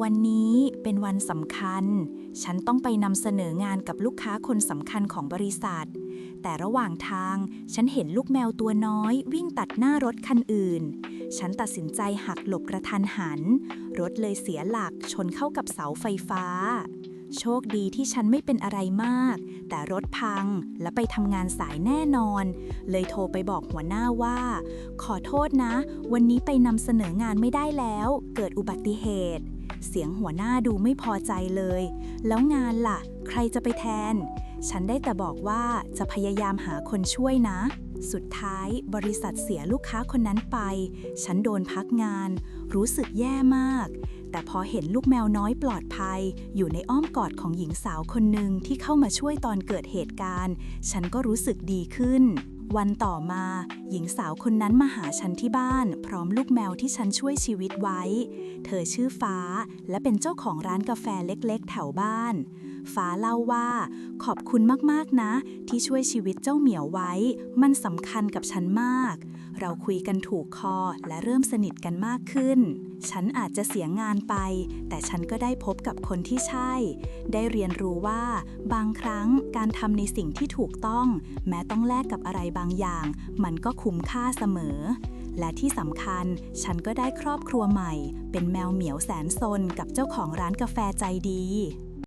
วันนี้เป็นวันสำคัญ ฉันต้องไปนำเสนองานกับลูกค้าคนสำคัญของบริษัท แต่ระหว่างทางฉันเห็นลูกแมวตัวน้อย วิ่งตัดหน้ารถคันอื่น ฉันตัดสินใจหักหลบกระทันหัน รถเลยเสียหลักชนเข้ากับเสาไฟฟ้า โชคดีที่ฉันไม่เป็นอะไรมาก แต่รถพังและไปทำงานสายแน่นอน เลยโทรไปบอกหัวหน้าว่า ขอโทษนะ วันนี้ไปนำเสนองานไม่ได้แล้ว เกิดอุบัติเหตุ เสียงหัวหน้าดูไม่พอใจเลย แล้วงานล่ะ ใครจะไปแทน ฉันได้แต่บอกว่าจะพยายามหาคนช่วยนะ สุดท้ายบริษัทเสียลูกค้าคนนั้นไป ฉันโดนพักงาน รู้สึกแย่มาก แต่พอเห็นลูกแมวน้อยปลอดภัย อยู่ในอ้อมกอดของหญิงสาวคนหนึ่งที่เข้ามาช่วยตอนเกิดเหตุการณ์ ฉันก็รู้สึกดีขึ้น วันต่อมา หญิงสาวคนนั้นมาหาฉันที่บ้าน พร้อมลูกแมวที่ฉันช่วยชีวิตไว้ เธอชื่อฟ้าและเป็นเจ้าของร้านกาแฟเล็กๆ แถวบ้าน ฟ้าเล่าว่า ขอบคุณมากๆนะ ที่ช่วยชีวิตเจ้าเหมียวไว้ มันสำคัญกับฉันมาก เราคุยกันถูกคอและเริ่มสนิทกันมากขึ้น ฉันอาจจะเสียงานไป แต่ฉันก็ได้พบกับคนที่ใช่ ได้เรียนรู้ว่า บางครั้งการทำในสิ่งที่ถูกต้อง แม้ต้องแลกกับอะไรบางอย่าง มันก็คุ้มค่าเสมอและที่สำคัญฉันก็ได้ครอบครัวใหม่ เป็นแมวเหมียวแสนซนกับเจ้าของร้านกาแฟใจดี